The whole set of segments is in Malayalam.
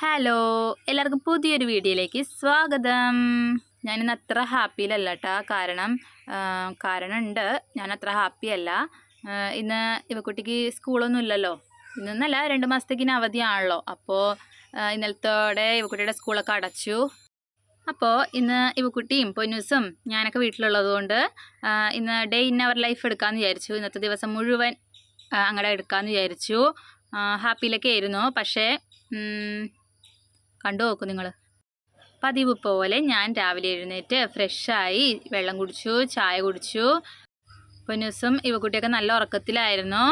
ഹലോ എല്ലാവർക്കും പുതിയൊരു വീഡിയോയിലേക്ക് സ്വാഗതം. ഞാനിന്ന് അത്ര ഹാപ്പിയിലല്ല കേട്ടോ കാരണം കാരണമുണ്ട് ഞാൻ അത്ര ഹാപ്പിയല്ല ഇന്ന് ഇവക്കുട്ടിക്ക് സ്കൂളൊന്നും ഇല്ലല്ലോ. ഇന്നല്ല രണ്ട് മാസത്തേക്ക് ഇനി അവധിയാണല്ലോ. അപ്പോൾ ഇന്നലത്തോടെ ഇവക്കുട്ടിയുടെ സ്കൂളൊക്കെ അടച്ചു. അപ്പോൾ ഇന്ന് ഇവക്കുട്ടിയും പൊന്നൂസും ഞാനൊക്കെ വീട്ടിലുള്ളത് കൊണ്ട് ആ, ഇന്ന് ഡേ ഇൻ അവർ ലൈഫ് എടുക്കാമെന്ന് വിചാരിച്ചു. ഇന്നത്തെ ദിവസം മുഴുവൻ അങ്ങടെ എടുക്കാമെന്ന് വിചാരിച്ചു. ഹാപ്പിയിലൊക്കെ ആയിരുന്നു. പക്ഷേ കണ്ടു നോക്കും നിങ്ങൾ പതിവ് പോലെ ഞാൻ രാവിലെ എഴുന്നേറ്റ് ഫ്രഷായി വെള്ളം കുടിച്ചു ചായ കുടിച്ചു. പൊന്നൂസും ഇവക്കുട്ടിയൊക്കെ നല്ല ഉറക്കത്തിലായിരുന്നു.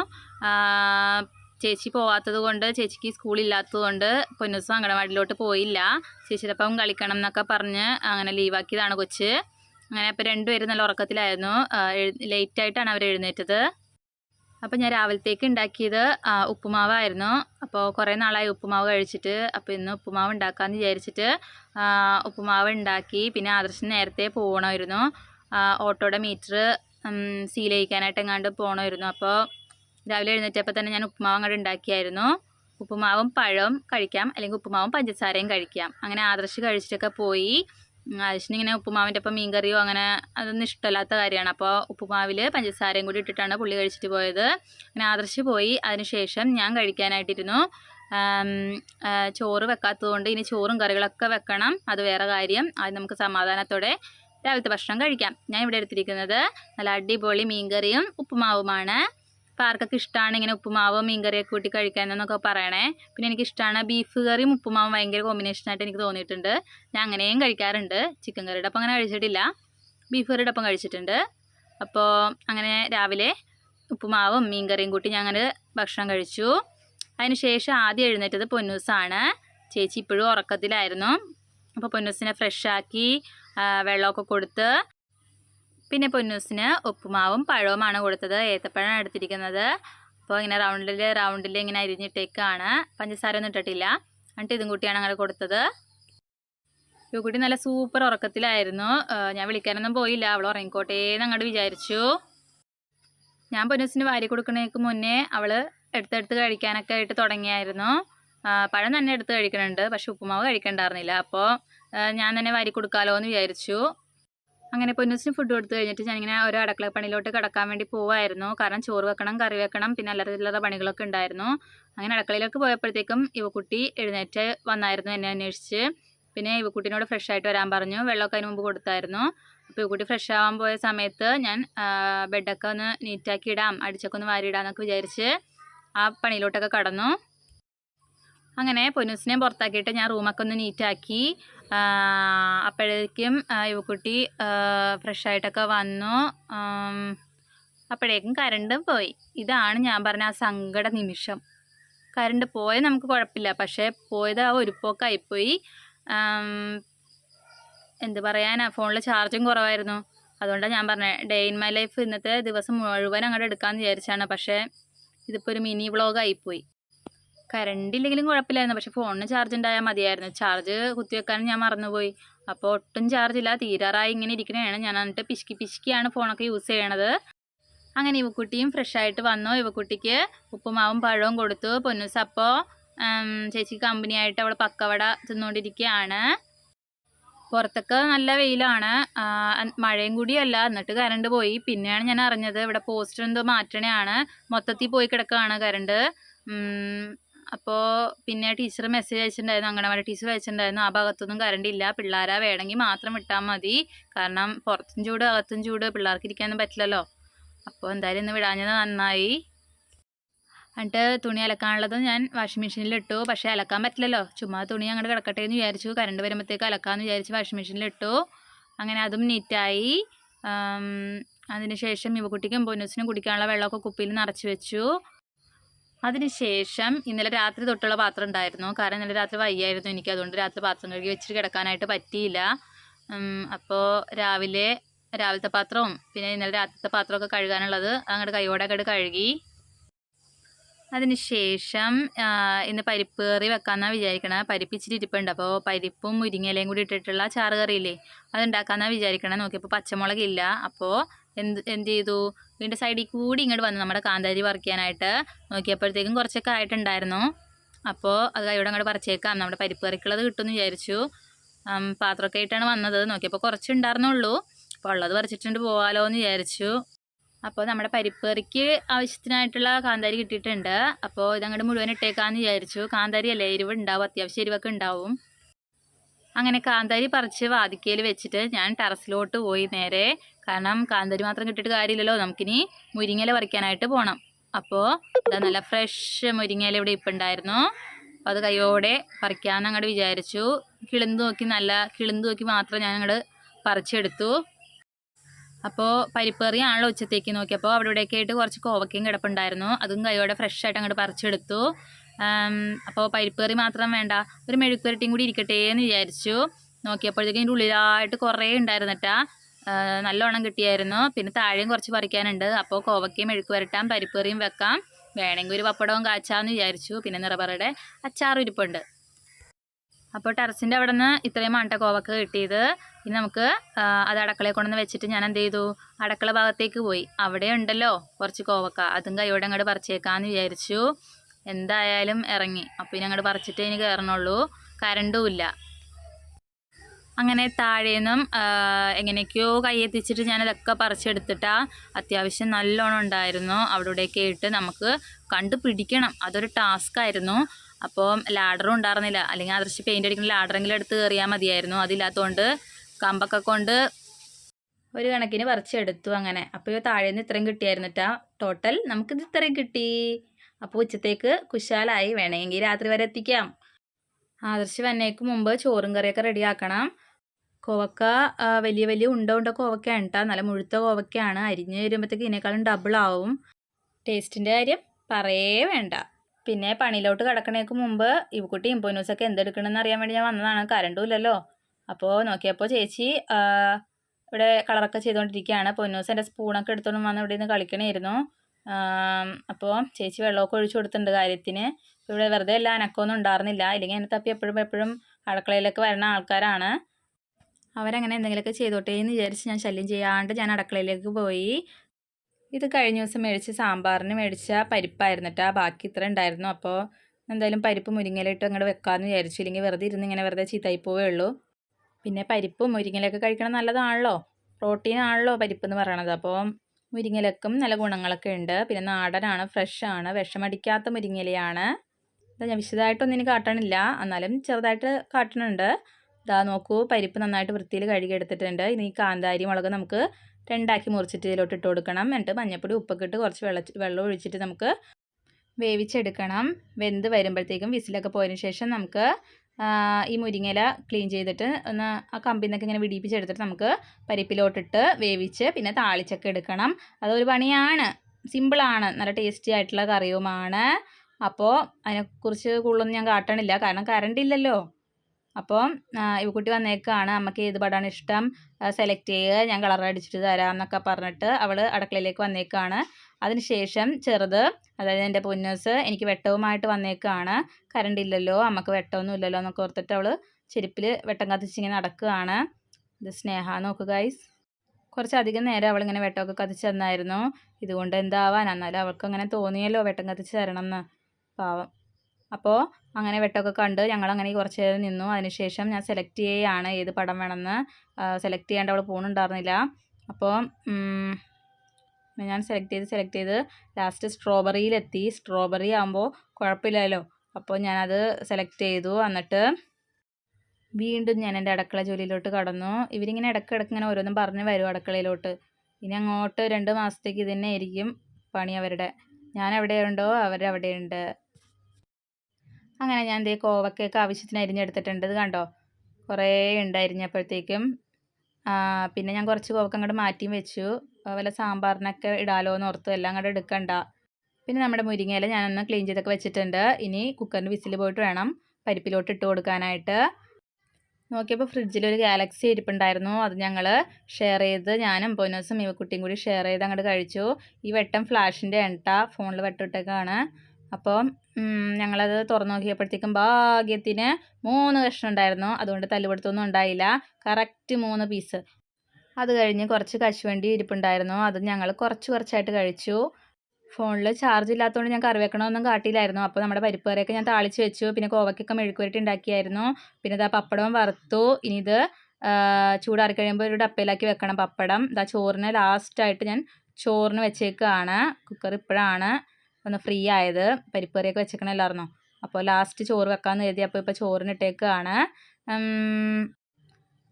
ചേച്ചി പോവാത്തത് കൊണ്ട് ചേച്ചിക്ക് സ്കൂളില്ലാത്തത് കൊണ്ട് പൊന്നൂസും അങ്കണവാടിയിലോട്ട് പോയില്ല. ചേച്ചിയുടെ ഒപ്പം കളിക്കണം എന്നൊക്കെ പറഞ്ഞ് അങ്ങനെ ലീവാക്കിയതാണ് കൊച്ച്. അങ്ങനെ അപ്പോൾ രണ്ടുപേരും നല്ല ഉറക്കത്തിലായിരുന്നു. ലേറ്റായിട്ടാണ് അവർ എഴുന്നേറ്റത്. അപ്പോൾ ഞാൻ രാവിലത്തേക്ക് ഉണ്ടാക്കിയത് ഉപ്പുമാവായിരുന്നു. അപ്പോൾ കുറേ നാളായി ഉപ്പുമാവ് കഴിച്ചിട്ട് അപ്പോൾ ഇന്ന് ഉപ്പുമാവ് ഉണ്ടാക്കാമെന്ന് വിചാരിച്ചിട്ട് ഉപ്പുമാവ് ഉണ്ടാക്കി. പിന്നെ ആദർശൻ നേരത്തെ പോകണമായിരുന്നു ഓട്ടോയുടെ മീറ്റർ സീൽ ചെയ്യിക്കാനായിട്ട് എങ്ങാണ്ട് പോകണമായിരുന്നു അപ്പോൾ രാവിലെ എഴുന്നേറ്റപ്പോൾ തന്നെ ഞാൻ ഉപ്പുമാവ് അങ്ങോട്ട് ഉണ്ടാക്കിയായിരുന്നു. ഉപ്പുമാവും പഴവും കഴിക്കാം അല്ലെങ്കിൽ ഉപ്പുമാവും പഞ്ചസാരയും കഴിക്കാം. അങ്ങനെ ആദർശ് കഴിച്ചിട്ടൊക്കെ പോയി. ഇങ്ങനെ ഉപ്പുമാവിന്റെ ഒപ്പം മീൻകറിയോ അങ്ങനെ അതൊന്നും ഇഷ്ടമല്ലാത്ത കാര്യമാണ്. അപ്പോൾ ഉപ്പുമാവിൽ പഞ്ചസാരയും കൂടി ഇട്ടിട്ടാണ് പുള്ളി കഴിച്ചിട്ട് പോയത്. അങ്ങനെ ആദർശ് പോയി. അതിനുശേഷം ഞാൻ കഴിക്കാനായിട്ടിരുന്നു. ചോറ് വെക്കാത്തതുകൊണ്ട് ഇനി ചോറും കറികളൊക്കെ വെക്കണം. അത് വേറെ കാര്യം. അത് നമുക്ക് സമാധാനത്തോടെ രാവിലത്തെ ഭക്ഷണം കഴിക്കാം. ഞാൻ ഇവിടെ എടുത്തിരിക്കുന്നത് നല്ല അടിപൊളി മീൻകറിയും ഉപ്പുമാവുമാണ്. അപ്പോൾ ആർക്കൊക്കെ ഇഷ്ടമാണ് ഇങ്ങനെ ഉപ്പുമാവും മീൻകറിയൊക്കെ കൂട്ടി കഴിക്കാനെന്നൊക്കെ പറയണേ. പിന്നെ എനിക്ക് ഇഷ്ടമാണ് ബീഫ് കറിയും ഉപ്പുമാവും ഭയങ്കര കോമ്പിനേഷനായിട്ട് എനിക്ക് തോന്നിയിട്ടുണ്ട്. ഞാൻ അങ്ങനെയും കഴിക്കാറുണ്ട്. ചിക്കൻ കറിയുടെ ഒപ്പം അങ്ങനെ കഴിച്ചിട്ടില്ല. ബീഫ് കറിയുടെ ഒപ്പം കഴിച്ചിട്ടുണ്ട്. അപ്പോൾ അങ്ങനെ രാവിലെ ഉപ്പുമാവും മീൻകറിയും കൂട്ടി ഞാൻ അങ്ങനെ ഭക്ഷണം കഴിച്ചു. അതിനുശേഷം ആദ്യം എഴുന്നേറ്റത് പൊന്നൂസാണ്. ചേച്ചി ഇപ്പോഴും ഉറക്കത്തിലായിരുന്നു. അപ്പോൾ പൊന്നൂസിനെ ഫ്രഷാക്കി വെള്ളമൊക്കെ കൊടുത്ത് പിന്നെ പൊന്നൂസിന് ഉപ്പുമാവും പഴവുമാണ് കൊടുത്തത്. ഏത്തപ്പഴമാണ് എടുത്തിരിക്കുന്നത്. അപ്പോൾ ഇങ്ങനെ റൗണ്ടിൽ റൗണ്ടിൽ ഇങ്ങനെ അരിഞ്ഞിട്ടേക്കാണ്. പഞ്ചസാര ഒന്നും ഇട്ടിട്ടില്ല. എന്നിട്ട് ഇതും കൂട്ടിയാണ് അങ്ങനെ കൊടുത്തത്. കുട്ടി നല്ല സൂപ്പർ ഉറക്കത്തിലായിരുന്നു. ഞാൻ വിളിക്കാനൊന്നും പോയില്ല. അവൾ ഉറങ്ങിക്കോട്ടേ എന്ന് അങ്ങോട്ട് വിചാരിച്ചു. ഞാൻ പൊന്നൂസിന് വാരി കൊടുക്കണേക്ക് മുന്നേ അവൾ എടുത്തെടുത്ത് കഴിക്കാനൊക്കെ ആയിട്ട് തുടങ്ങിയായിരുന്നു. പഴം തന്നെ എടുത്ത് കഴിക്കണുണ്ട്. പക്ഷെ ഉപ്പുമാവ് കഴിക്കണ്ടായിരുന്നില്ല. അപ്പോൾ ഞാൻ തന്നെ വാരി കൊടുക്കാമല്ലോ എന്ന് വിചാരിച്ചു. അങ്ങനെ പൊന്നൂസിന് ഫുഡ് കൊടുത്തു കഴിഞ്ഞിട്ട് ഞാൻ ഞാനിങ്ങനെ ഓരോ അടുക്കള പണിയിലോട്ട് കിടക്കാൻ വേണ്ടി പോവായിരുന്നു. കാരണം ചോറ് വെക്കണം കറി വെക്കണം പിന്നെ അല്ലാതെ ചില്ലറ പണികളൊക്കെ ഉണ്ടായിരുന്നു. അങ്ങനെ അടുക്കളയിലേക്ക് പോയപ്പോഴത്തേക്കും ഇവക്കുട്ടി എഴുന്നേറ്റ് വന്നായിരുന്നു എന്നെ അന്വേഷിച്ച്. പിന്നെ ഇവക്കുട്ടിനോട് ഫ്രഷ് ആയിട്ട് വരാൻ പറഞ്ഞു. വെള്ളമൊക്കെ അതിന് മുമ്പ് കൊടുത്തായിരുന്നു. അപ്പോൾ ഇവക്കുട്ടി ഫ്രഷ് ആവാൻ പോയ സമയത്ത് ഞാൻ ബെഡൊക്കെ ഒന്ന് നീറ്റാക്കി ഇടാം അടിച്ചൊക്കെ ഒന്ന് വാരി വാരിയിടാന്നൊക്കെ വിചാരിച്ച് ആ പണിയിലോട്ടൊക്കെ കടന്നു. അങ്ങനെ പൊന്നൂസിനെ പുറത്താക്കിയിട്ട് ഞാൻ റൂമൊക്കെ ഒന്ന് നീറ്റാക്കി. അപ്പോഴേക്കും യുവക്കുട്ടി ഫ്രഷ് ആയിട്ടൊക്കെ വന്നു. അപ്പോഴേക്കും കരണ്ടും പോയി. ഇതാണ് ഞാൻ പറഞ്ഞ ആ സങ്കട നിമിഷം. കരണ്ട് പോയത് നമുക്ക് കുഴപ്പമില്ല. പക്ഷേ പോയത് ആ ഒരു പോക്കായിപ്പോയി എന്ത് പറയാനാ ഫോണിൽ ചാർജും കുറവായിരുന്നു. അതുകൊണ്ടാണ് ഞാൻ പറഞ്ഞത് ഡേ ഇൻ മൈ ലൈഫ് ഇന്നത്തെ ദിവസം മുഴുവൻ അങ്ങോട്ട് എടുക്കാമെന്ന് വിചാരിച്ചാണ്. പക്ഷേ ഇതിപ്പോൾ ഒരു മിനി വ്ളോഗായിപ്പോയി കറണ്ട് ഇല്ലെങ്കിലും കുഴപ്പമില്ലായിരുന്നു. പക്ഷെ ഫോണിന് ചാർജ് ഉണ്ടായാൽ മതിയായിരുന്നു. ചാർജ് കുത്തിവെക്കാനും ഞാൻ മറന്നുപോയി. അപ്പോൾ ഒട്ടും ചാർജ് ഇല്ല. തീരാറായി ഇങ്ങനെ ഇരിക്കണതാണ് ഞാൻ എന്നിട്ട് പിശുക്കി പിശുക്കിയാണ് ഫോണൊക്കെ യൂസ് ചെയ്യണത്. അങ്ങനെ ഇവക്കുട്ടിയും ഫ്രഷ് ആയിട്ട് വന്നു. ഇവക്കുട്ടിക്ക് ഉപ്പുമാവും പഴവും കൊടുത്തു. പൊന്നുസപ്പോൾ ചേച്ചിക്ക് കമ്പനിയായിട്ട് അവൾ പക്കവട തിന്നുകൊണ്ടിരിക്കുകയാണ് പുറത്തൊക്കെ നല്ല വെയിലാണ്. മഴയും കൂടിയല്ല. എന്നിട്ട് കറണ്ട് പോയി. പിന്നെയാണ് ഞാൻ അറിഞ്ഞത് ഇവിടെ പോസ്റ്റർ എന്തോ മാറ്റണയാണ് മൊത്തത്തിൽ പോയി കിടക്കുകയാണ് കറണ്ട് അപ്പോൾ പിന്നെ ടീച്ചർ മെസ്സേജ് അയച്ചിട്ടുണ്ടായിരുന്നു അംഗനവാടി ടീച്ചർ അയച്ചിട്ടുണ്ടായിരുന്നു ആ ഭാഗത്തൊന്നും കറണ്ട് ഇല്ല പിള്ളേരെ വേണമെങ്കിൽ മാത്രം വിട്ടാൽ മതി. കാരണം പുറത്തും ചൂട് അകത്തും ചൂട് പിള്ളേർക്ക് ഇരിക്കാനൊന്നും പറ്റില്ലല്ലോ. അപ്പോൾ എന്തായാലും ഇന്ന് വിടാഞ്ഞത് നന്നായി. എന്നിട്ട് തുണി അലക്കാനുള്ളത് ഞാൻ വാഷിംഗ് മെഷീനിൽ ഇട്ടു. പക്ഷേ അലക്കാൻ പറ്റില്ലല്ലോ. ചുമ്മാ തുണി അങ്ങോട്ട് കിടക്കട്ടെ എന്ന് വിചാരിച്ചു. കറണ്ട് വരുമ്പോഴത്തേക്ക് അലക്കാമെന്ന് വിചാരിച്ച് വാഷിംഗ് മെഷീനിൽ ഇട്ടു. അങ്ങനെ അതും നീറ്റായി അതിനുശേഷം യുവക്കുട്ടിക്കും ബോനസിനും കുടിക്കാനുള്ള വെള്ളമൊക്കെ കുപ്പിയിൽ നിറച്ച് വെച്ചു. അതിനുശേഷം ഇന്നലെ രാത്രി തൊട്ടുള്ള പാത്രം ഉണ്ടായിരുന്നു. കാരണം ഇന്നലെ രാത്രി വയ്യായിരുന്നു എനിക്ക് അതുകൊണ്ട് രാത്രി പാത്രം കഴുകി വെച്ചിട്ട് കിടക്കാനായിട്ട് പറ്റിയില്ല. അപ്പോൾ രാവിലെ രാവിലത്തെ പാത്രവും പിന്നെ ഇന്നലെ രാത്രിത്തെ പാത്രമൊക്കെ കഴുകാനുള്ളത് അങ്ങോട്ട് കൈയോടെ അങ്ങോട്ട് കഴുകി. അതിനുശേഷം ഇന്ന് പരിപ്പ് കറി വെക്കാമെന്നാണ് വിചാരിക്കണത് പരിപ്പ് ഇച്ചിരി ഇരിപ്പുണ്ട്. അപ്പോൾ പരിപ്പും മുരിങ്ങയിലയും കൂടി ഇട്ടിട്ടുള്ള ചാറ് കറിയില്ലേ അതുണ്ടാക്കാമെന്നാണ് വിചാരിക്കണത് നോക്കിയപ്പോൾ പച്ചമുളകില്ല അപ്പോൾ എന്ത് എന്ത് ചെയ്തു? വീണ്ടും സൈഡിൽ കൂടി ഇങ്ങോട്ട് വന്നു. നമ്മുടെ കാന്താരി പറിക്കാനായിട്ട് നോക്കിയപ്പോഴത്തേക്കും കുറച്ചൊക്കെ ആയിട്ടുണ്ടായിരുന്നു. അപ്പോൾ അത് കൈയോടെ അങ്ങോട്ട് പറിച്ചേക്കാം. നമ്മുടെ പരിപ്പ് കറിക്കുള്ളത് കിട്ടുമെന്ന് വിചാരിച്ചു. പാത്രമൊക്കെ ആയിട്ടാണ് വന്നത്. നോക്കിയപ്പോൾ കുറച്ച് ഉണ്ടായിരുന്നുള്ളൂ. അപ്പോൾ ഉള്ളത് പറിച്ചിട്ടുണ്ട് പോകാലോ എന്ന് വിചാരിച്ചു. അപ്പോൾ നമ്മുടെ പരിപ്പ് കറിക്ക് ആവശ്യത്തിനായിട്ടുള്ള കാന്താരി കിട്ടിയിട്ടുണ്ട്. അപ്പോൾ ഇതങ്ങോട്ട് മുഴുവൻ ഇട്ടേക്കാമെന്ന് വിചാരിച്ചു. കാന്താരി അല്ലേ? എരിവ് ഉണ്ടാവും. അത്യാവശ്യം എരിവൊക്കെ ഉണ്ടാവും. അങ്ങനെ കാന്താരി പറിച്ച് വാതിക്കയിൽ വെച്ചിട്ട് ഞാൻ ടെറസിലോട്ട് പോയി നേരെ കാരണം കാന്തരി മാത്രം കിട്ടിയിട്ട് കാര്യമില്ലല്ലോ. നമുക്കിനി മുരിങ്ങയില പറിക്കാനായിട്ട് പോകണം അപ്പോൾ ഇതാ നല്ല ഫ്രഷ് മുരിങ്ങയില ഇവിടെ ഇപ്പം ഉണ്ടായിരുന്നു. അപ്പോൾ അത് കൈയോടെ പറിക്കാമെന്ന് അങ്ങോട്ട് വിചാരിച്ചു. കിളിന്ത് നോക്കി നല്ല കിളിന്ത് നോക്കി മാത്രം ഞാൻ അങ്ങോട്ട് പറിച്ചെടുത്തു. അപ്പോൾ പരിപ്പ് കറിയാണല്ലോ ഉച്ചത്തേക്ക് നോക്കിയപ്പോൾ അവിടെ ഇവിടെയൊക്കെ ആയിട്ട് കുറച്ച് കോവക്കയും കിടപ്പുണ്ടായിരുന്നു. അതും കൈയോടെ ഫ്രഷ് ആയിട്ട് അങ്ങോട്ട് പറിച്ചെടുത്തു. അപ്പോൾ പരിപ്പ് കറി മാത്രം വേണ്ട. ഒരു മെഴുക്കുരട്ടിയും കൂടി ഇരിക്കട്ടെ എന്ന് വിചാരിച്ചു. നോക്കിയപ്പോഴത്തേക്കും ഇതിന്റെ ഉള്ളിലായിട്ട് കുറേ ഉണ്ടായിരുന്നിട്ടാ നല്ലോണം കിട്ടിയായിരുന്നു. പിന്നെ താഴെയും കുറച്ച് പറിക്കാനുണ്ട്. അപ്പോൾ കോവക്കയും മെഴുക്ക് വരട്ടാം പരിപ്പറിയും വെക്കാം. വേണമെങ്കിൽ ഒരു പപ്പടവും കാച്ചാന്ന് വിചാരിച്ചു. പിന്നെ നിറപറയുടെ അച്ചാറും ഇരിപ്പുണ്ട്. അപ്പോൾ ടെറസിന്റെ അവിടെ നിന്ന് ഇത്രയും മണ്ട കോവക്ക കിട്ടിയത്. ഇനി നമുക്ക് അത് അടക്കളയെ കൊണ്ടുവന്ന് വെച്ചിട്ട് ഞാൻ എന്ത് ചെയ്തു? അടക്കള ഭാഗത്തേക്ക് പോയി. അവിടെ ഉണ്ടല്ലോ കുറച്ച് കോവക്ക. അതും കൈയോടെ അങ്ങോട്ട് പറിച്ചേക്കാന്ന് വിചാരിച്ചു. എന്തായാലും ഇറങ്ങി. അപ്പോൾ ഇനി അങ്ങോട്ട് പറിച്ചിട്ട് ഇനി കയറണുള്ളൂ. കരണ്ടും ഇല്ല. അങ്ങനെ താഴേന്നും എങ്ങനെയൊക്കെയോ കൈയെത്തിച്ചിട്ട് ഞാനതൊക്കെ പറിച്ചെടുത്തിട്ടാ അത്യാവശ്യം നല്ലോണം ഉണ്ടായിരുന്നു. അവിടെ ഇവിടെയൊക്കെ ഇട്ട് നമുക്ക് കണ്ടുപിടിക്കണം. അതൊരു ടാസ്ക് ആയിരുന്നു. അപ്പോൾ ലാഡറും ഉണ്ടായിരുന്നില്ല. അല്ലെങ്കിൽ അദൃശ്യ പെയിന്റ് അടിക്കുന്ന ലാഡറെങ്കിലും എടുത്ത് കയറിയാൽ മതിയായിരുന്നു. അതില്ലാത്തതുകൊണ്ട് കമ്പൊക്കെ കൊണ്ട് ഒരു കണക്കിന് പറിച്ചെടുത്തു അങ്ങനെ. അപ്പോൾ താഴെ നിന്ന് ഇത്രയും കിട്ടിയായിരുന്നിട്ടാ ടോട്ടൽ നമുക്കിത് ഇത്രയും കിട്ടി. അപ്പോൾ ഉച്ചത്തേക്ക് കുശാലായി. വേണമെങ്കിൽ രാത്രി വരെ എത്തിക്കാം. ആദർശ് വന്നേക്ക് മുമ്പ് ചോറും കറിയൊക്കെ റെഡിയാക്കണം. കോവക്ക വലിയ വലിയ ഉണ്ട ഉണ്ട കോവക്കയാണ് കേട്ടോ നല്ല മുഴുത്ത കോവക്കയാണ്. അരിഞ്ഞ് വരുമ്പോഴത്തേക്ക് ഇതിനേക്കാളും ഡബിൾ ആവും. ടേസ്റ്റിന്റെ കാര്യം പറയേ വേണ്ട. പിന്നെ പണിയിലോട്ട് കിടക്കണേക്ക് മുമ്പ് ഇവക്കുട്ടി ഇമ്പോനൂസൊക്കെ എന്തെടുക്കണമെന്ന് അറിയാൻ വേണ്ടി ഞാൻ വന്നതാണ്. കരണ്ടും ഇല്ലല്ലോ. അപ്പോൾ നോക്കിയപ്പോൾ ചേച്ചി ഇവിടെ കളറൊക്കെ ചെയ്തുകൊണ്ടിരിക്കുകയാണ് പൊന്നൂസ് എന്റെ സ്പൂണൊക്കെ എടുത്തോണ്ട് വന്ന് ഇവിടെ നിന്ന് കളിക്കണമായിരുന്നു അപ്പോൾ ചേച്ചി വെള്ളമൊക്കെ ഒഴിച്ചു കൊടുത്തിട്ടുണ്ട് കാര്യത്തിന്. ഇവിടെ വെറുതെ അല്ല അനക്കമൊന്നും ഉണ്ടായിരുന്നില്ല ഇല്ലെങ്കിൽ എന്നെ തപ്പി എപ്പോഴും എപ്പോഴും അടുക്കളയിലേക്ക് വരുന്ന ആൾക്കാരാണ്. അവരങ്ങനെ എന്തെങ്കിലുമൊക്കെ ചെയ്തോട്ടെ എന്ന് വിചാരിച്ച് ഞാൻ ശല്യം ചെയ്യാണ്ട് ഞാൻ അടുക്കളയിലേക്ക് പോയി. ഇത് കഴിഞ്ഞ ദിവസം മേടിച്ച സാമ്പാറിന് മേടിച്ച പരിപ്പായിരുന്നിട്ടാ ബാക്കി ഇത്ര ഉണ്ടായിരുന്നു. അപ്പോൾ എന്തായാലും പരിപ്പ് മുരിങ്ങലിട്ട് അങ്ങോട്ട് വെക്കാമെന്ന് വിചാരിച്ചു. ഇല്ലെങ്കിൽ വെറുതെ ഇരുന്ന് ഇങ്ങനെ വെറുതെ ചീത്തായി പോവേ ഉള്ളൂ. പിന്നെ പരിപ്പും മുരിങ്ങലൊക്കെ കഴിക്കണം നല്ലതാണല്ലോ. പ്രോട്ടീൻ ആണല്ലോ പരിപ്പ് എന്ന് പറയണത്. അപ്പോൾ മുരിങ്ങയിലക്കും നല്ല ഗുണങ്ങളൊക്കെ ഉണ്ട്. പിന്നെ നാടനാണ് ഫ്രഷാണ് വിഷമടിക്കാത്ത മുരിങ്ങലയാണ്. ഇതാ ഞാൻ വിശദമായിട്ടൊന്നും ഇനി കാട്ടണില്ല. എന്നാലും ചെറുതായിട്ട് കാട്ടണുണ്ട്. ഇതാ നോക്കൂ പരിപ്പ് നന്നായിട്ട് വൃത്തിയിൽ കഴുകിയെടുത്തിട്ടുണ്ട് ഇനി കാന്താരി മുളക് നമുക്ക് രണ്ടാക്കി മുറിച്ചിട്ട് ഇതിലോട്ട് ഇട്ട് കൊടുക്കണം. എന്നിട്ട് മഞ്ഞപ്പൊടി ഉപ്പൊക്കെ ഇട്ട് കുറച്ച് വെള്ള വെള്ളം ഒഴിച്ചിട്ട് നമുക്ക് വേവിച്ചെടുക്കണം. വെന്ത് വരുമ്പോഴത്തേക്കും വിസിലൊക്കെ പോയതിന് ശേഷം നമുക്ക് ഈ മുരിങ്ങയില ക്ലീൻ ചെയ്തിട്ട് ഒന്ന് ആ കമ്പിൽ നിന്നൊക്കെ ഇങ്ങനെ വിടിപ്പിച്ചെടുത്തിട്ട് നമുക്ക് പരിപ്പിലോട്ടിട്ട് വേവിച്ച് പിന്നെ താളിച്ചൊക്കെ എടുക്കണം. അതൊരു പണിയാണ്. സിമ്പിളാണ് നല്ല ടേസ്റ്റി ആയിട്ടുള്ള കറിയുമാണ്. അപ്പോൾ അതിനെക്കുറിച്ച് കൂടുതലൊന്നും ഞാൻ കാട്ടണില്ല. കാരണം കറണ്ട് ഇല്ലല്ലോ. അപ്പോൾ കുട്ടി വന്നേക്കാണ്. അമ്മയ്ക്ക് ഏത് പടമാണ് ഇഷ്ടം? സെലക്ട് ചെയ്യുക. ഞാൻ കളർ അടിച്ചിട്ട് തരാം എന്നൊക്കെ പറഞ്ഞിട്ട് അവൾ അടുക്കളയിലേക്ക് വന്നേക്കാണ്. അതിനുശേഷം ചെറുത് അതായത് എന്റെ പൊന്നൂസ് എനിക്ക് വെട്ടവുമായിട്ട് വന്നേക്കാണ്. കറണ്ട് ഇല്ലല്ലോ അമ്മയ്ക്ക് വെട്ടമൊന്നും ഇല്ലല്ലോ എന്നൊക്കെ ഓർത്തിട്ട് അവൾ ചെരുപ്പിൽ വെട്ടം കത്തിച്ചിങ്ങനെ നടക്കുകയാണ്. ഇത് സ്നേഹ നോക്കുക ഗൈസ് കുറച്ചധികം നേരം അവളിങ്ങനെ വെട്ടമൊക്കെ കത്തിച്ച് തന്നായിരുന്നു. ഇതുകൊണ്ട് എന്താവാൻ? എന്നാലും അവൾക്ക് അങ്ങനെ തോന്നിയല്ലോ വെട്ടം കത്തിച്ച് തരണം എന്ന് പാവം. അപ്പോൾ അങ്ങനെ വെട്ടമൊക്കെ കണ്ട് ഞങ്ങളങ്ങനെ കുറച്ച് നേരം നിന്നു. അതിനുശേഷം ഞാൻ സെലക്ട് ചെയ്യുകയാണ് ഏത് പടം വേണമെന്ന്. സെലക്ട് ചെയ്യാണ്ട് അവൾ പോണുണ്ടായിരുന്നില്ല. അപ്പോൾ ഞാൻ സെലക്ട് ചെയ്ത് സെലക്ട് ചെയ്ത് ലാസ്റ്റ് സ്ട്രോബെറിയിലെത്തി സ്ട്രോബെറി ആകുമ്പോൾ കുഴപ്പമില്ലല്ലോ. അപ്പോൾ ഞാനത് സെലക്ട് ചെയ്തു. എന്നിട്ട് വീണ്ടും ഞാൻ എന്റെ അടുക്കള ജോലിയിലോട്ട് കടന്നു. ഇവരിങ്ങനെ ഇടയ്ക്കിടയ്ക്ക് ഇങ്ങനെ ഓരോന്നും പറഞ്ഞ് വരും അടുക്കളയിലോട്ട്. ഇനി അങ്ങോട്ട് രണ്ട് മാസത്തേക്ക് ഇത് തന്നെ ആയിരിക്കും പണി അവരുടെ. ഞാൻ എവിടെയുണ്ടോ അവരവിടെയുണ്ട് അങ്ങനെ ഞാൻ ദേ കോവക്കയൊക്കെ ആവശ്യത്തിന് അരിഞ്ഞെടുത്തിട്ടുണ്ട്. ഇത് കണ്ടോ? കുറേ ഉണ്ട് അരിഞ്ഞപ്പോഴത്തേക്കും. പിന്നെ ഞാൻ കുറച്ച് കോവക്ക അങ്ങോട്ട് മാറ്റിയും വെച്ചു. വല്ല സാമ്പാറിനൊക്കെ ഇടാലോ എന്ന് ഓർത്തു എല്ലാം കൂടെ എടുക്കണ്ട. പിന്നെ നമ്മുടെ മുരിങ്ങയില ഞാനൊന്ന് ക്ലീൻ ചെയ്തൊക്കെ വെച്ചിട്ടുണ്ട്. ഇനി കുക്കറിന് വിസിൽ പോയിട്ട് വേണം പരിപ്പിലോട്ട് ഇട്ട് കൊടുക്കാനായിട്ട്. നോക്കിയപ്പോൾ ഫ്രിഡ്ജിൽ ഒരു ഗാലക്സി ഇരിപ്പുണ്ടായിരുന്നു. അത് ഞങ്ങൾ ഷെയർ ചെയ്ത് ഞാനും പൊന്നോസും ഇവക്കുട്ടിയും കൂടി ഷെയർ ചെയ്ത് അങ്ങോട്ട് കഴിച്ചു. ഈ വെട്ടം ഫ്ലാഷിന്റെ എണ്ണ ഫോണിൽ വെട്ടിട്ടൊക്കെയാണ് അപ്പോൾ ഉം, ഞങ്ങളത് തുറന്നു നോക്കിയപ്പോഴത്തേക്കും ഭാഗ്യത്തിന് മൂന്ന് കഷ്ണം ഉണ്ടായിരുന്നു. അതുകൊണ്ട് തല്ലുപിടുത്തൊന്നും ഉണ്ടായില്ല. കറക്റ്റ് മൂന്ന് പീസ് അത് കഴിഞ്ഞ് കുറച്ച് കശുവണ്ടി ഇരിപ്പുണ്ടായിരുന്നു. അത് ഞങ്ങൾ കുറച്ച് കുറച്ചായിട്ട് കഴിച്ചു. ഫോണിൽ ചാർജ് ഇല്ലാത്തതുകൊണ്ട് ഞാൻ കറി വെക്കണമൊന്നും കാട്ടിയില്ലായിരുന്നു അപ്പോൾ നമ്മുടെ പരിപ്പ് കറിയൊക്കെ ഞാൻ താളിച്ച് വെച്ചു. പിന്നെ കോവയ്ക്കൊക്കെ മെഴുക്കുവരട്ടി ഉണ്ടാക്കിയായിരുന്നു. പിന്നെ ഇതാ പപ്പടവും വറുത്തു. ഇനി ഇത് ചൂടാറി കഴിയുമ്പോൾ ഒരു ഡപ്പയിലാക്കി വെക്കണം പപ്പടം. ഇതാ ചോറിന് ലാസ്റ്റായിട്ട് ഞാൻ ചോറിന് വെച്ചേക്കാണ്. കുക്കർ ഇപ്പോഴാണ് ഒന്ന് ഫ്രീ ആയത്. പരിപ്പ് കറിയൊക്കെ വെച്ചേക്കണമല്ലായിരുന്നോ അപ്പോൾ ലാസ്റ്റ് ചോറ് വെക്കാമെന്ന് കരുതി അപ്പോൾ ഇപ്പോൾ ചോറിനിട്ടേക്കാണ്.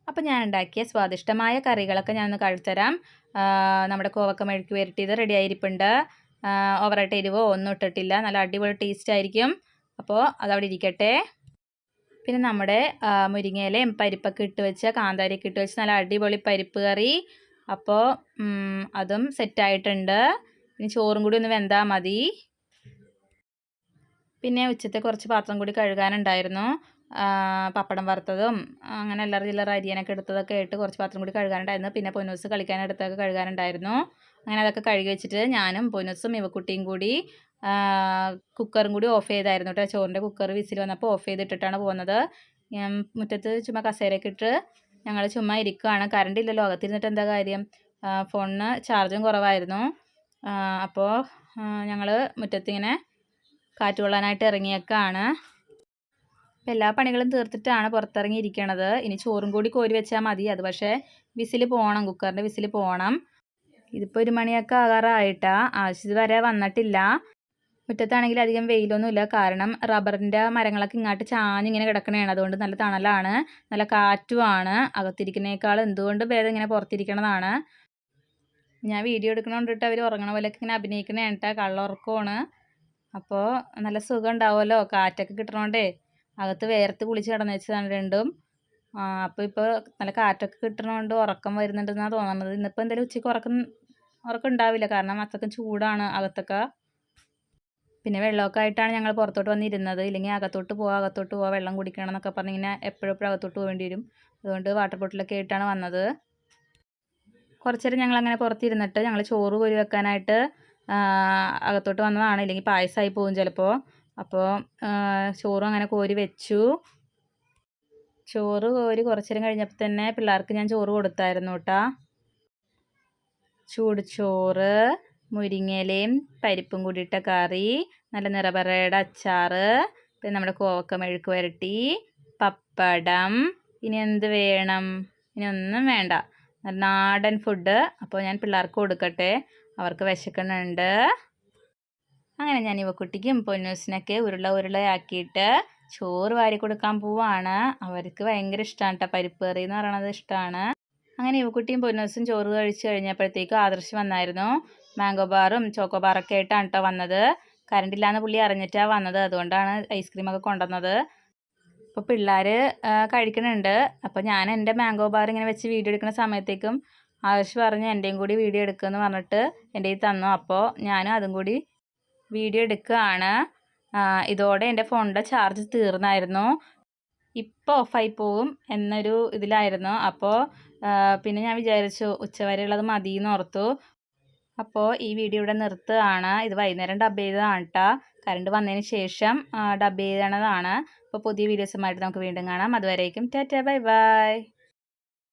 അപ്പോൾ ഞാൻ ഉണ്ടാക്കിയ സ്വാദിഷ്ടമായ കറികളൊക്കെ ഞാനൊന്ന് കഴിച്ചുതരാം നമ്മുടെ കോവക്ക മെഴുക്ക് വരട്ടിയത് റെഡി ആയിരിപ്പുണ്ട്. ഓവറായിട്ട് എരിവോ ഒന്നും ഇട്ടിട്ടില്ല. നല്ല അടിപൊളി ടേസ്റ്റ് ആയിരിക്കും. അപ്പോൾ അതവിടെ ഇരിക്കട്ടെ. പിന്നെ നമ്മുടെ മുരിങ്ങയിലയും പരിപ്പൊക്കെ ഇട്ട് വെച്ച് കാന്താരിയൊക്കെ ഇട്ട് വെച്ച് നല്ല അടിപൊളി പരിപ്പ് കറി. അപ്പോൾ അതും സെറ്റായിട്ടുണ്ട് ഇനി ചോറും കൂടി ഒന്ന് വെന്താൽ മതി. പിന്നെ ഉച്ചത്തെ കുറച്ച് പാത്രം കൂടി കഴുകാനുണ്ടായിരുന്നു. പപ്പടം വറുത്തതും അങ്ങനെ എല്ലാവരും ചില്ലറ അരിയനൊക്കെ എടുത്തതൊക്കെ ആയിട്ട് കുറച്ച് പാത്രം കൂടി കഴുകാനുണ്ടായിരുന്നു. പിന്നെ പൊന്നൂസ് കളിക്കാനെടുത്തൊക്കെ കഴുകാനുണ്ടായിരുന്നു. അങ്ങനെ അതൊക്കെ കഴുകി വെച്ചിട്ട് ഞാനും പൊന്നൂസും ഇവക്കുട്ടിയും കൂടി കുക്കറും കൂടി ഓഫ് ചെയ്തായിരുന്നു കേട്ടോ. ചോറിന്റെ കുക്കർ വിസിൽ വന്നപ്പോൾ ഓഫ് ചെയ്തിട്ടിട്ടാണ് പോകുന്നത്. മുറ്റത്ത് ചുമ്മാ കസേരയൊക്കെ ഇട്ട് ഞങ്ങൾ ചുമ്മാ ഇരിക്കുകയാണ് കറണ്ട് ഇല്ല അകത്തിരുന്നിട്ട് എന്താ കാര്യം? ഫോണിന് ചാർജും കുറവായിരുന്നു. അപ്പോൾ ഞങ്ങൾ മുറ്റത്തിങ്ങനെ കാറ്റ് കൊള്ളാനായിട്ട് ഇറങ്ങിയേക്കാണ്. അപ്പം എല്ലാ പണികളും തീർത്തിട്ടാണ് പുറത്തിറങ്ങിയിരിക്കണത്. ഇനി ചോറും കൂടി കോരി വെച്ചാൽ മതി. അത് പക്ഷേ വിസിൽ പോകണം കുക്കറിന്റെ വിസിൽ പോകണം ഇതിപ്പോൾ ഒരു മണിയൊക്കെ ആകാറായിട്ടാ. ആവശ്യം വരെ വന്നിട്ടില്ല. മുറ്റത്താണെങ്കിൽ അധികം വെയിലൊന്നുമില്ല. കാരണം റബ്ബറിന്റെ മരങ്ങളൊക്കെ ഇങ്ങോട്ട് ചാഞ്ഞിങ്ങനെ കിടക്കണതാണ് അതുകൊണ്ട് നല്ല തണലാണ് നല്ല കാറ്റുമാണ്. അകത്തിരിക്കുന്നേക്കാൾ എന്തുകൊണ്ട് ഭേദം ഇങ്ങനെ പുറത്തിരിക്കണതാണ്? ഞാൻ വീഡിയോ എടുക്കണോണ്ടിട്ട് അവർ ഉറങ്ങണ പോലെയൊക്കെ ഇങ്ങനെ അഭിനയിക്കണേ കേട്ടാ കള്ളുറക്കമാണ്. അപ്പോൾ നല്ല സുഖം ഉണ്ടാവുമല്ലോ? കാറ്റൊക്കെ കിട്ടണോണ്ടേ. അകത്ത് വേർത്ത് കുളിച്ച് കിടന്ന് വെച്ചതാണ് രണ്ടും. അപ്പോൾ ഇപ്പോൾ നല്ല കാറ്റൊക്കെ കിട്ടണോണ്ട് ഉറക്കം വരുന്നുണ്ടെന്നാണ് തോന്നുന്നത് ഇന്നിപ്പോൾ എന്തായാലും ഉച്ചയ്ക്ക് ഉറക്കം ഉറക്കം ഉണ്ടാവില്ല. കാരണം അത്രക്കും ചൂടാണ് അകത്തൊക്കെ. പിന്നെ വെള്ളമൊക്കെ ആയിട്ടാണ് ഞങ്ങൾ പുറത്തോട്ട് വന്നിരുന്നത്. ഇല്ലെങ്കിൽ അകത്തോട്ട് പോവാം അകത്തോട്ട് പോവാം വെള്ളം കുടിക്കണം എന്നൊക്കെ പറഞ്ഞ് ഇങ്ങനെ എപ്പോഴും എപ്പോഴും അകത്തോട്ട് പോകേണ്ടി വരും. അതുകൊണ്ട് വാട്ടർ ബോട്ടിലൊക്കെ ആയിട്ടാണ് വന്നത്. കുറച്ച് നേരം ഞങ്ങൾ അങ്ങനെ പുറത്തിരുന്നിട്ട് ഞങ്ങൾ ചോറ് കോരി വെക്കാനായിട്ട് അകത്തോട്ട് വന്നതാണ്. ഇല്ലെങ്കിൽ പായസമായി പോകും ചിലപ്പോൾ അപ്പോൾ ചോറും അങ്ങനെ കോരി വെച്ചു. ചോറ് കോരി കുറച്ചേരം കഴിഞ്ഞപ്പോൾ തന്നെ പിള്ളേർക്ക് ഞാൻ ചോറ് കൊടുത്തായിരുന്നു കേട്ടോ ചൂട് ചോറ് മുരിങ്ങയിലയും പരിപ്പും കൂടിയിട്ട കറി നല്ല നിറപറയുടെ അച്ചാറ് പിന്നെ നമ്മുടെ കോവക്ക മെഴുക്ക് വരട്ടി പപ്പടം ഇനി എന്ത് വേണം? ഇനി ഒന്നും വേണ്ട. നാടൻ ഫുഡ് അപ്പോൾ ഞാൻ പിള്ളേർക്ക് കൊടുക്കട്ടെ. അവർക്ക് വിശക്കുന്നുണ്ട്. അങ്ങനെ ഞാൻ ഇവ കുട്ടിക്കും പൊന്നൂസിനൊക്കെ ഉരുള ഉരുളയാക്കിയിട്ട് ചോറ് വാരി കൊടുക്കാൻ പോവാണ്. അവർക്ക് ഭയങ്കര ഇഷ്ടമാണ് കേട്ടോ പരിപ്പ് കറി എന്ന് പറയണത് ഇഷ്ടമാണ് അങ്ങനെ യുവക്കുട്ടിയും പൊന്നൂസും ചോറ് കഴിച്ച് കഴിഞ്ഞപ്പോഴത്തേക്കും ആദർശ് വന്നായിരുന്നു. മാംഗോ ബാറും ചോക്കോ ബാറൊക്കെ ആയിട്ടാണ് കേട്ടോ വന്നത്. കറണ്ടില്ലാന്ന് പുള്ളി അറിഞ്ഞിട്ടാണ് വന്നത്. അതുകൊണ്ടാണ് ഐസ്ക്രീമൊക്കെ കൊണ്ടുവന്നത്. അപ്പോൾ പിള്ളേർ കഴിക്കുന്നുണ്ട് അപ്പോൾ ഞാൻ എന്റെ മാംഗോ ബാർ ഇങ്ങനെ വെച്ച് വീഡിയോ എടുക്കുന്ന സമയത്തേക്കും ആദർശ് പറഞ്ഞ് എന്റെയും കൂടി വീഡിയോ എടുക്കുമെന്ന് പറഞ്ഞിട്ട് എന്റെ ഈ തന്നു. അപ്പോൾ ഞാനും അതും കൂടി വീഡിയോ എടുക്കുകയാണ്. ഇതോടെ എന്റെ ഫോണിന്റെ ചാർജ് തീർന്നായിരുന്നു. ഇപ്പോൾ ഓഫായി പോകും എന്നൊരു ഇതിലായിരുന്നു. അപ്പോൾ പിന്നെ ഞാൻ വിചാരിച്ചു ഉച്ചവരെയുള്ളത് മതി എന്ന് ഓർത്തു. അപ്പോൾ ഈ വീഡിയോ ഇവിടെ നിർത്തുകയാണ്. ഇത് വൈകുന്നേരം ഡബ് ചെയ്തതാണ് കേട്ടോ കറണ്ട് വന്നതിന് ശേഷം ഡബ് ചെയ്തതാണ്. അപ്പോൾ പുതിയ വീഡിയോസുമായിട്ട് നമുക്ക് വീണ്ടും കാണാം. അതുവരേക്കും ടാറ്റ ബൈ ബൈ.